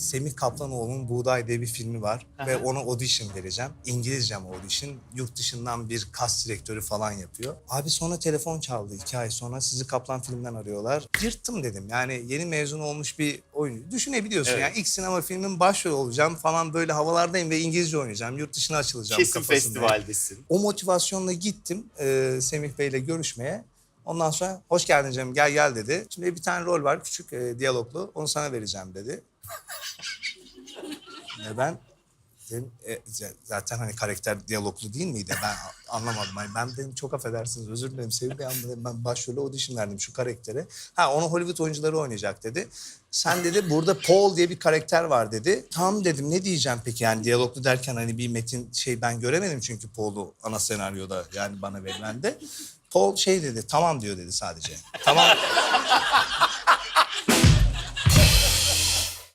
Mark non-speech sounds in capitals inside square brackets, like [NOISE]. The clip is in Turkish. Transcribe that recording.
Semih Kaplanoğlu'nun Buğday diye bir filmi var ve ona audition vereceğim. İngilizce ama audition. Yurt dışından bir kas direktörü falan yapıyor. Abi sonra telefon çaldı iki ay sonra sizi Kaplan filmden arıyorlar. Yırttım dedim. Yani yeni mezun olmuş bir oyuncu. Düşünebiliyorsun Evet. yani ilk sinema filmin başrol olacağım falan böyle havalardayım ve İngilizce oynayacağım. Yurt dışına açılacağım Kesin kafasındayım. festivaldesin. O motivasyonla gittim e, Semih Bey'le görüşmeye. Ondan sonra hoş geldin Cem gel gel dedi. Şimdi bir tane rol var küçük e, diyaloglu onu sana vereceğim dedi. Ve ben dedim, e, z- zaten hani karakter diyaloglu değil miydi? Ben [LAUGHS] anlamadım. Hani ben dedim çok affedersiniz özür dilerim Semih Bey dedim, ben başrolü audition verdim şu karaktere. Ha onu Hollywood oyuncuları oynayacak dedi. Sen dedi burada Paul diye bir karakter var dedi. Tamam dedim ne diyeceğim peki yani diyaloglu derken hani bir metin şey ben göremedim çünkü Paul'u ana senaryoda yani bana verilende. Paul şey dedi tamam diyor dedi sadece. Tamam